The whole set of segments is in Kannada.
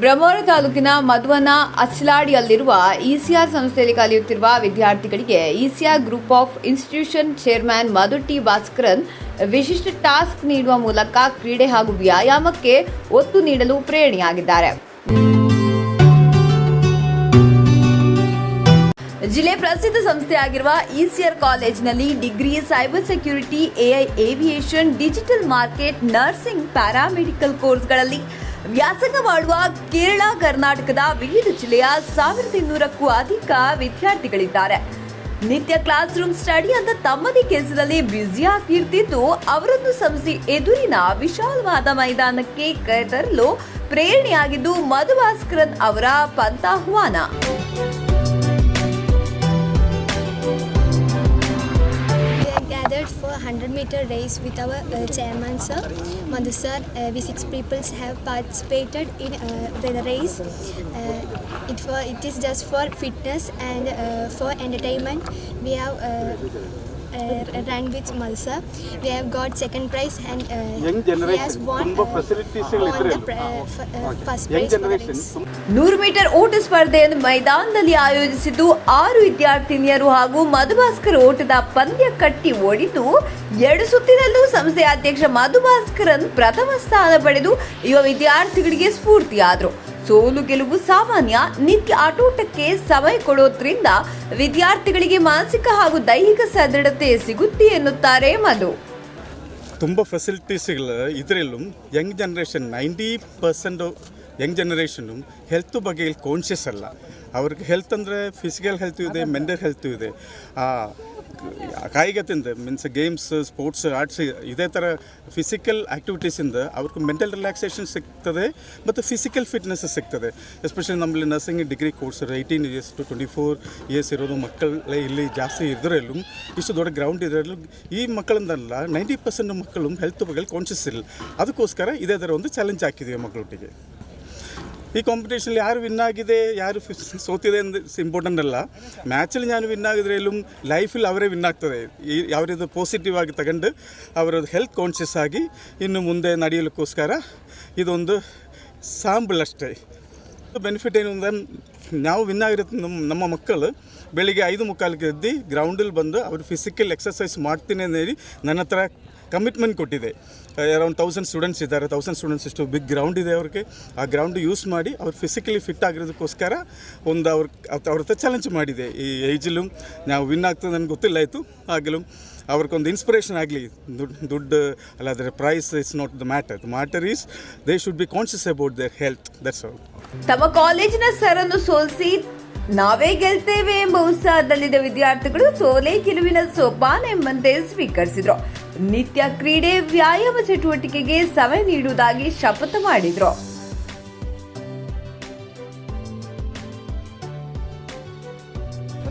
ಬ್ರಹ್ಮವರ ತಾಲೂಕಿನ ಮಧುವನ ಅಚ್ಲಾಡಿಯಲ್ಲಿರುವ ಇಸಿಆರ್ ಸಂಸ್ಥೆಯಲ್ಲಿ ಕಲಿಯುತ್ತಿರುವ ವಿದ್ಯಾರ್ಥಿಗಳಿಗೆ ECR group of institution chairman Madhu T Bhaskaran ವಿಶಿಷ್ಟ ಟಾಸ್ಕ್ ನೀಡುವ ಮೂಲಕ ಕ್ರೀಡೆ ಹಾಗೂ ವ್ಯಾಯಾಮಕ್ಕೆ ಒತ್ತು ನೀಡಲು ಪ್ರೇರಣೆಯಾಗಿದ್ದಾರೆ. ಜಿಲ್ಲೆ ಪ್ರಸಿದ್ಧ ಸಂಸ್ಥೆಯಾಗಿರುವ ಇಸಿಆರ್ ಕಾಲೇಜಿನಲ್ಲಿ degree cyber security AI aviation digital market nursing paramedical ಕೋರ್ಸ್ಗಳಲ್ಲಿ ವ್ಯಾಸಂಗ ಮಾಡುವ ಕೇರಳ, ಕರ್ನಾಟಕದ ವಿವಿಧ ಜಿಲ್ಲೆಯ ಸಾವಿರದ ಇನ್ನೂರಕ್ಕೂ ಅಧಿಕ ವಿದ್ಯಾರ್ಥಿಗಳಿದ್ದಾರೆ. ನಿತ್ಯ ಕ್ಲಾಸ್ ರೂಮ್ ಸ್ಟಡಿ ಅಂತ ತಮ್ಮದೇ ಕೆಲಸದಲ್ಲಿ ಬ್ಯುಸಿಯಾಗಿರ್ತಿದ್ದು ಅವರನ್ನು ಸಂಸ್ಥೆ ಎದುರಿನ ವಿಶಾಲವಾದ ಮೈದಾನಕ್ಕೆ ಕರೆತರಲು ಪ್ರೇರಣೆಯಾಗಿದ್ದು ಮಧುಭಾಸ್ಕರನ್ ಅವರ ಪಂತಾಹ್ವಾನ Are for 100 meter race with our uh, chairman sir, Madhu sir. Uh, we six people have participated in uh, the race. Uh, it for it is just for fitness and uh, for entertainment. We have. Uh, ran with Malsa. We have got second prize and uh, Young he has won uh, facilities the pr- uh, f- uh, first young prize for the generation race. ನೂರು ಮೀಟರ್ ಓಟ ಸ್ಪರ್ಧೆಯನ್ನು ಮೈದಾನದಲ್ಲಿ ಆಯೋಜಿಸಿದ್ದು ಆರು ವಿದ್ಯಾರ್ಥಿನಿಯರು ಹಾಗೂ ಮಧುಭಾಸ್ಕರ್ ಓಟದ ಪಂದ್ಯ ಕಟ್ಟಿ ಓಡಿದ್ದು ಎರಡು ಸುತ್ತಿನಲ್ಲೂ ಸಂಸ್ಥೆಯ ಅಧ್ಯಕ್ಷ ಮಧುಭಾಸ್ಕರನ್ ಪ್ರಥಮ ಸ್ಥಾನ ಪಡೆದು ಯುವ ವಿದ್ಯಾರ್ಥಿಗಳಿಗೆ ಸ್ಫೂರ್ತಿಯಾದರು ಸೋಲು ಗೆಲುವು ಸಾಮಾನ್ಯ. ನಿತ್ಯ ಆಟೋಟಕ್ಕೆ ಸಮಯ ಕೊಡೋದ್ರಿಂದ ವಿದ್ಯಾರ್ಥಿಗಳಿಗೆ ಮಾನಸಿಕ ಹಾಗೂ ದೈಹಿಕ ಸದೃಢತೆ ಸಿಗುತ್ತೆ ಎನ್ನುತ್ತಾರೆ ಮಧು. ತುಂಬ ಫೆಸಿಲಿಟೀಸ್ಗಳು ಇದರಲ್ಲೂ young generation ninety percent young generation health ಬಗ್ಗೆ ಇಲ್ಲಿ ಕಾನ್ಷಿಯಸ್ ಅಲ್ಲ. ಅವ್ರಿಗೆ ಹೆಲ್ತ್ ಅಂದರೆ ಫಿಸಿಕಲ್ ಹೆಲ್ತ್ ಇದೆ ಮೆಂಟಲ್ ಹೆಲ್ತ್ ಇದೆ. ಕಾಯಿಗತಿಂದ ಮೀನ್ಸ್ ಗೇಮ್ಸ್ ಸ್ಪೋರ್ಟ್ಸ್ ಆರ್ಟ್ಸ್ ಇದೇ ಥರ ಫಿಸಿಕಲ್ ಆ್ಯಕ್ಟಿವಿಟೀಸಿಂದ ಅವ್ರಿಗೆ ಮೆಂಟಲ್ ರಿಲ್ಯಾಕ್ಸೇಷನ್ ಸಿಗ್ತದೆ ಮತ್ತು ಫಿಸಿಕಲ್ ಫಿಟ್ನೆಸ್ ಸಿಗ್ತದೆ. ಎಸ್ಪೆಷಲಿ ನಮ್ಮಲ್ಲಿ nursing degree course eighteen years to twenty four years ಇರೋದು ಮಕ್ಕಳೇ ಇಲ್ಲಿ ಜಾಸ್ತಿ ಇದ್ರಲ್ಲೂ ಇಷ್ಟು ದೊಡ್ಡ ಗ್ರೌಂಡ್ ಇದರಲ್ಲೂ ಈ ಮಕ್ಕಳಿಂದಲ್ಲ ನೈಂಟಿ ಪರ್ಸೆಂಟ್ ಮಕ್ಕಳು ಹೆಲ್ತ್ ಬಗ್ಗೆ ಕಾನ್ಷಿಯಸ್ ಇಲ್ಲ. ಅದಕ್ಕೋಸ್ಕರ ಇದೇ ಥರ ಒಂದು ಚಾಲೆಂಜ್ ಹಾಕಿದ್ದೀವಿ ಮಕ್ಕಳೊಟ್ಟಿಗೆ ಈ ಕಾಂಪಿಟೇಷನಲ್ಲಿ ಯಾರು ವಿನ್ ಆಗಿದೆ, ಯಾರು ಸೋತಿದೆ ಅಂದ್ರೆ ಇಂಪಾರ್ಟೆಂಟ್ ಅಲ್ಲ. ಮ್ಯಾಚಲ್ಲಿ ನಾನು ವಿನ್ ಆಗಿದ್ರೆ ಎಲ್ಲೂ ಲೈಫಲ್ಲಿ ಅವರೇ ವಿನ್ ಆಗ್ತದೆ. ಈ ಪಾಸಿಟಿವ್ ಆಗಿ ತಗೊಂಡು ಅವರ ಹೆಲ್ತ್ ಕಾನ್ಷಿಯಸ್ ಆಗಿ ಇನ್ನು ಮುಂದೆ ನಡೆಯಲಿಕ್ಕೋಸ್ಕರ ಇದೊಂದು ಸಾಂಬಲ್ ಅಷ್ಟೇ. ಬೆನಿಫಿಟ್ ಏನು ಅಂದರೆ, ನಾವು ವಿನ್ ಆಗಿರುತ್ತೆ ನಮ್ಮ ನಮ್ಮ ಮಕ್ಕಳು ಬೆಳಿಗ್ಗೆ ಐದು ಮುಕ್ಕಾಲಿಗೆ ಎದ್ದು ಗ್ರೌಂಡಲ್ಲಿ ಬಂದು ಅವರು ಫಿಸಿಕಲ್ ಎಕ್ಸಸೈಸ್ ಮಾಡ್ತೀನಿ ಅಂತ ಹೇಳಿ ನನ್ನ ಹತ್ರ ಕಮಿಟ್ಮೆಂಟ್ ಕೊಟ್ಟಿದೆ. ಅರೌಂಡ್ ತೌಸಂಡ್ ಸ್ಟೂಡೆಂಟ್ಸ್ ಇದ್ದಾರೆ. ತೌಸಂಡ್ ಸ್ಟೂಡೆಂಟ್ಸ್ ಇಷ್ಟು ಬಿಗ್ ಗ್ರೌಂಡ್ ಇದೆ ಅವ್ರಿಗೆ. ಆ ಗ್ರೌಂಡ್ ಯೂಸ್ ಮಾಡಿ ಅವ್ರು ಫಿಸಿಕಲಿ ಫಿಟ್ ಆಗಿರೋದಕ್ಕೋಸ್ಕರ ಒಂದು ಅವ್ರ ಅವ್ರ ಹತ್ರ ಚಾಲೆಂಜ್ ಮಾಡಿದೆ. ಈ ಏಜಲ್ಲೂ ನಾವು ವಿನ್ ಆಗ್ತದೆ ನನಗೆ ಗೊತ್ತಿಲ್ಲ ಆಯಿತು. ಆಗಲೂ ಅವ್ರಿಗೊಂದು ಇನ್ಸ್ಪಿರೇಷನ್ ಆಗಲಿ. ದುಡ್ಡು ದುಡ್ಡು, ಅಲ್ಲಾದರೆ prize is not the matter the matter is they should be conscious about their health that's all ತಮ್ಮ ಕಾಲೇಜಿನ ಸರನ್ನು ಸೋಲಿಸಿ ನಾವೇ ಗೆಲ್ತೇವೆ ಎಂಬ ಉತ್ಸಾಹದಲ್ಲಿದ್ದ ವಿದ್ಯಾರ್ಥಿಗಳು ಸೋಲೆ ಗೆಲುವಿನ ಸೋಪಾನ ಎಂಬಂತೆ ಸ್ವೀಕರಿಸಿದ್ರು. ನಿತ್ಯ ಕ್ರೀಡೆ ವ್ಯಾಯಾಮ ಚಟುವಟಿಕೆಗೆ ಸಮಯ ನೀಡುವುದಾಗಿ ಶಪಥ ಮಾಡಿದ್ರು.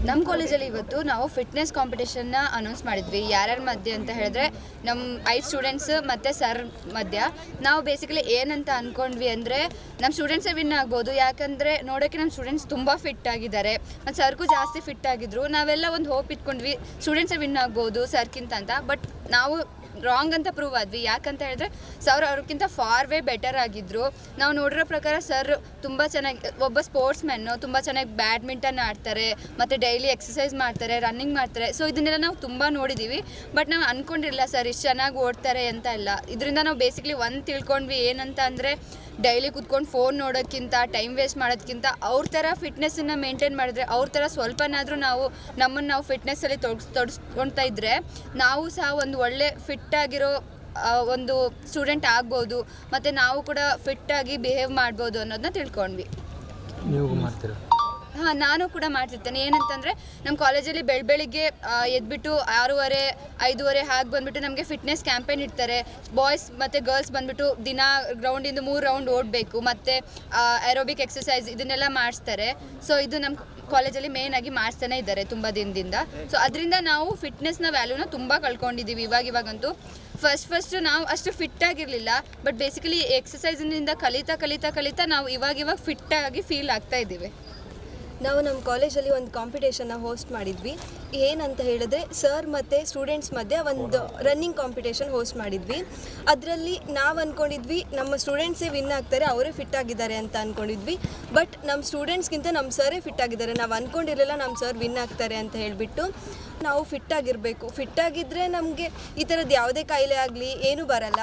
ನಮ್ಮ ಕಾಲೇಜಲ್ಲಿ ಇವತ್ತು ನಾವು ಫಿಟ್ನೆಸ್ ಕಾಂಪಿಟೇಷನ್ನ ಅನೌನ್ಸ್ ಮಾಡಿದ್ವಿ. ಯಾರ್ಯಾರ ಮಧ್ಯೆ ಅಂತ ಹೇಳಿದ್ರೆ ನಮ್ಮ ಐದು ಸ್ಟೂಡೆಂಟ್ಸ್ ಮತ್ತು ಸರ್ ಮಧ್ಯ. ನಾವು ಬೇಸಿಕಲಿ ಏನಂತ ಅಂದ್ಕೊಂಡ್ವಿ ಅಂದರೆ ನಮ್ಮ ಸ್ಟೂಡೆಂಟ್ಸೇ ವಿನ್ ಆಗ್ಬೋದು. ಯಾಕಂದರೆ ನೋಡೋಕ್ಕೆ ನಮ್ಮ ಸ್ಟೂಡೆಂಟ್ಸ್ ತುಂಬ ಫಿಟ್ ಆಗಿದ್ದಾರೆ. ಮತ್ತು ಸರ್ಗೂ ಜಾಸ್ತಿ ಫಿಟ್ ಆಗಿದ್ರು. ನಾವೆಲ್ಲ ಒಂದು ಹೋಪ್ ಇಟ್ಕೊಂಡ್ವಿ ಸ್ಟೂಡೆಂಟ್ಸೇ ವಿನ್ ಆಗ್ಬೋದು ಸರ್ಕಿಂತ ಅಂತ. ಬಟ್ ನಾವು ರಾಂಗ್ ಅಂತ ಪ್ರೂವ್ ಆದ್ವಿ. ಯಾಕಂತ ಹೇಳಿದ್ರೆ ಸರ್ ಅವ್ರಿಗಿಂತ ಫಾರ್ ವೇ ಬೆಟರ್ ಆಗಿದ್ರು. ನಾವು ನೋಡಿರೋ ಪ್ರಕಾರ ಸರ್ ತುಂಬ ಚೆನ್ನಾಗಿ, ಒಬ್ಬ ಸ್ಪೋರ್ಟ್ಸ್ ಮೆನ್ನು ತುಂಬ ಚೆನ್ನಾಗಿ ಬ್ಯಾಡ್ಮಿಂಟನ್ ಆಡ್ತಾರೆ, ಮತ್ತು ಡೈಲಿ ಎಕ್ಸಸೈಸ್ ಮಾಡ್ತಾರೆ ರನ್ನಿಂಗ್ ಮಾಡ್ತಾರೆ. ಸೊ ಇದನ್ನೆಲ್ಲ ನಾವು ತುಂಬ ನೋಡಿದ್ದೀವಿ ಬಟ್ ನಾವು ಅಂದ್ಕೊಂಡಿರಲಿಲ್ಲ ಸರ್ ಇಷ್ಟು ಚೆನ್ನಾಗಿ ಓಡ್ತಾರೆ ಅಂತ ಎಲ್ಲ. ಇದರಿಂದ ನಾವು ಬೇಸಿಕ್ಲಿ ಒಂದು ತಿಳ್ಕೊಂಡ್ವಿ ಏನಂತ ಅಂದರೆ ಡೈಲಿ ಕುತ್ಕೊಂಡು ಫೋನ್ ನೋಡೋಕ್ಕಿಂತ ಟೈಮ್ ವೇಸ್ಟ್ ಮಾಡೋದಕ್ಕಿಂತ ಅವ್ರ ಥರ ಫಿಟ್ನೆಸ್ಸನ್ನು ಮೇಂಟೈನ್ ಮಾಡಿದ್ರೆ, ಅವ್ರ ಥರ ಸ್ವಲ್ಪನಾದರೂ ನಾವು ನಮ್ಮನ್ನು ನಾವು ಫಿಟ್ನೆಸ್ಸಲ್ಲಿ ತೊಡಸ್, ತೊಡಸ್ಕೊಳ್ತಾ ಇದ್ದರೆ ನಾವು ಸಹ ಒಂದು ಒಳ್ಳೆ ಫಿಟ್ಟಾಗಿರೋ ಒಂದು ಸ್ಟೂಡೆಂಟ್ ಆಗ್ಬೋದು, ಮತ್ತು ನಾವು ಕೂಡ ಫಿಟ್ಟಾಗಿ ಬಿಹೇವ್ ಮಾಡ್ಬೋದು ಅನ್ನೋದನ್ನ ತಿಳ್ಕೊಂಡ್ವಿ. ನೀವು ಮಾಡ್ತೀರಾ? ಹಾಂ, ನಾನು ಕೂಡ ಮಾಡ್ತಿರ್ತೇನೆ. ಏನಂತಂದರೆ ನಮ್ಮ ಕಾಲೇಜಲ್ಲಿ ಬೆಳ ಬೆಳಿಗ್ಗೆ ಎದ್ಬಿಟ್ಟು ಆರೂವರೆ, ಐದೂವರೆ ಹಾಗೆ ಬಂದ್ಬಿಟ್ಟು ನಮಗೆ ಫಿಟ್ನೆಸ್ ಕ್ಯಾಂಪೇನ್ ಇಡ್ತಾರೆ. ಬಾಯ್ಸ್ ಮತ್ತು ಗರ್ಲ್ಸ್ ಬಂದ್ಬಿಟ್ಟು ದಿನ ಗ್ರೌಂಡಿಂದ ಮೂರು ರೌಂಡ್ ಓಡಬೇಕು. ಮತ್ತು ಏರೋಬಿಕ್ ಎಕ್ಸಸೈಸ್ ಇದನ್ನೆಲ್ಲ ಮಾಡಿಸ್ತಾರೆ. ಸೊ ಇದು ನಮ್ಮ ಕಾಲೇಜಲ್ಲಿ ಮೇನ್ ಆಗಿ ಮಾಡ್ತಾನೆ ಇದ್ದಾರೆ ತುಂಬ ದಿನದಿಂದ. ಸೊ ಅದರಿಂದ ನಾವು ಫಿಟ್ನೆಸ್ನ ವ್ಯಾಲ್ಯೂನ ತುಂಬ ಕಳ್ಕೊಂಡಿದ್ದೀವಿ ಇವಾಗ ಇವಾಗಂತೂ. ಫಸ್ಟ್ ಫಸ್ಟ್ ನಾವು ಅಷ್ಟು ಫಿಟ್ ಆಗಿರಲಿಲ್ಲ. ಬಟ್ ಬೇಸಿಕಲಿ ಎಕ್ಸಸೈಸ್ನಿಂದ ಕಲಿತಾ ಕಲಿತಾ ಕಲಿತಾ ನಾವು ಇವಾಗ ಇವಾಗ ಫಿಟ್ ಆಗಿ ಫೀಲ್ ಆಗ್ತಾ ಇದ್ದೀವಿ. ನಾವು ನಮ್ಮ ಕಾಲೇಜಲ್ಲಿ ಒಂದು ಕಾಂಪಿಟೇಷನ್ನ ಹೋಸ್ಟ್ ಮಾಡಿದ್ವಿ. ಏನಂತ ಹೇಳಿದ್ರೆ ಸರ್ ಮತ್ತು ಸ್ಟೂಡೆಂಟ್ಸ್ ಮಧ್ಯೆ ಒಂದು ರನ್ನಿಂಗ್ ಕಾಂಪಿಟೇಷನ್ ಹೋಸ್ಟ್ ಮಾಡಿದ್ವಿ. ಅದರಲ್ಲಿ ನಾವು ಅಂದ್ಕೊಂಡಿದ್ವಿ ನಮ್ಮ ಸ್ಟೂಡೆಂಟ್ಸೇ ವಿನ್ ಆಗ್ತಾರೆ, ಅವರೇ ಫಿಟ್ ಆಗಿದ್ದಾರೆ ಅಂತ ಅಂದ್ಕೊಂಡಿದ್ವಿ ಬಟ್ ನಮ್ಮ ಸ್ಟೂಡೆಂಟ್ಸ್ಗಿಂತ ನಮ್ಮ ಸರೇ ಫಿಟ್ ಆಗಿದ್ದಾರೆ. ನಾವು ಅಂದ್ಕೊಂಡಿರಲಿಲ್ಲ ನಮ್ಮ ಸರ್ ವಿನ್ ಆಗ್ತಾರೆ ಅಂತ ಹೇಳಿಬಿಟ್ಟು ನಾವು ಫಿಟ್ ಆಗಿರಬೇಕು. ಫಿಟ್ ಆಗಿದ್ದರೆ ನಮಗೆ ಈ ಥರದ್ದು ಯಾವುದೇ ಕಾಯಿಲೆ ಆಗಲಿ, ಏನೂ ಬರಲ್ಲ.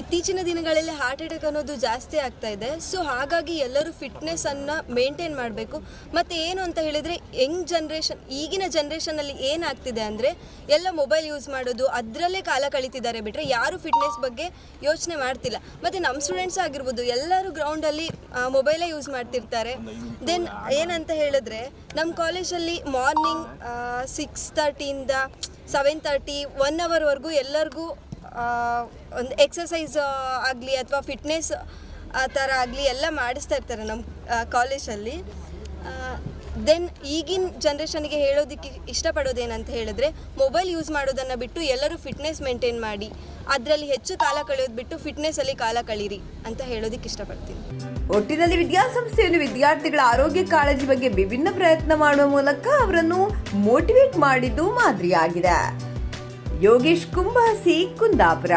ಇತ್ತೀಚಿನ ದಿನಗಳಲ್ಲಿ ಹಾರ್ಟ್ ಅಟ್ಯಾಕ್ ಅನ್ನೋದು ಜಾಸ್ತಿ ಆಗ್ತಾ ಇದೆ. ಸೊ ಹಾಗಾಗಿ ಎಲ್ಲರೂ ಫಿಟ್ನೆಸ್ ಅನ್ನ ಮೇಂಟೈನ್ ಮಾಡಬೇಕು. ಮತ್ತು ಏನು ಅಂತ ಹೇಳಿದರೆ ಯಂಗ್ ಜನ್ರೇಷನ್ ಈಗಿನ ಜನ್ರೇಷನಲ್ಲಿ ಏನಾಗ್ತಿದೆ ಅಂದರೆ, ಎಲ್ಲ ಮೊಬೈಲ್ ಯೂಸ್ ಮಾಡೋದು, ಅದರಲ್ಲೇ ಕಾಲ ಕಳೀತಿದ್ದಾರೆ ಬಿಟ್ಟರೆ ಯಾರು ಫಿಟ್ನೆಸ್ ಬಗ್ಗೆ ಯೋಚನೆ ಮಾಡ್ತಿಲ್ಲ. ಮತ್ತು ನಮ್ಮ ಸ್ಟೂಡೆಂಟ್ಸ್ ಆಗಿರ್ಬೋದು, ಎಲ್ಲರೂ ಗ್ರೌಂಡಲ್ಲಿ ಮೊಬೈಲೇ ಯೂಸ್ ಮಾಡ್ತಿರ್ತಾರೆ. ದೆನ್ ಏನಂತ ಹೇಳಿದ್ರೆ ನಮ್ಮ ಕಾಲೇಜಲ್ಲಿ ಮಾರ್ನಿಂಗ್ ಸಿಕ್ಸ್ ತರ್ಟಿಯಿಂದ ಸೆವೆನ್ ತರ್ಟಿ ಒನ್ ಅವರ್ವರೆಗೂ ಎಲ್ಲರಿಗೂ ಒಂದು ಎಕ್ಸಸೈಸ್ ಆಗಲಿ ಅಥವಾ ಫಿಟ್ನೆಸ್ ಆ ಥರ ಆಗಲಿ ಎಲ್ಲ ಮಾಡಿಸ್ತಾ ಇರ್ತಾರೆ ನಮ್ಮ ಕಾಲೇಜಲ್ಲಿ ದೆನ್ ಈಗಿನ ಜನ್ರೇಷನ್ಗೆ ಹೇಳೋದಕ್ಕೆ ಇಷ್ಟಪಡೋದೇನಂತ ಹೇಳಿದ್ರೆ ಮೊಬೈಲ್ ಯೂಸ್ ಮಾಡೋದನ್ನು ಬಿಟ್ಟು ಎಲ್ಲರೂ ಫಿಟ್ನೆಸ್ ಮೇಂಟೈನ್ ಮಾಡಿ, ಅದರಲ್ಲಿ ಹೆಚ್ಚು ಕಾಲ ಕಳೆಯೋದು ಬಿಟ್ಟು ಫಿಟ್ನೆಸ್ಸಲ್ಲಿ ಕಾಲ ಕಳೀರಿ ಅಂತ ಹೇಳೋದಕ್ಕೆ ಇಷ್ಟಪಡ್ತೀನಿ. ಒಟ್ಟಿನಲ್ಲಿ ವಿದ್ಯಾಸಂಸ್ಥೆಯಲ್ಲಿ ವಿದ್ಯಾರ್ಥಿಗಳ ಆರೋಗ್ಯ ಕಾಳಜಿ ಬಗ್ಗೆ ವಿಭಿನ್ನ ಪ್ರಯತ್ನ ಮಾಡುವ ಮೂಲಕ ಅವರನ್ನು ಮೋಟಿವೇಟ್ ಮಾಡಿದ್ದು ಮಾದರಿಯಾಗಿದೆ. ಯೋಗೇಶ್ ಕುಂಬಾಸಿ ಕುಂದಾಪುರ.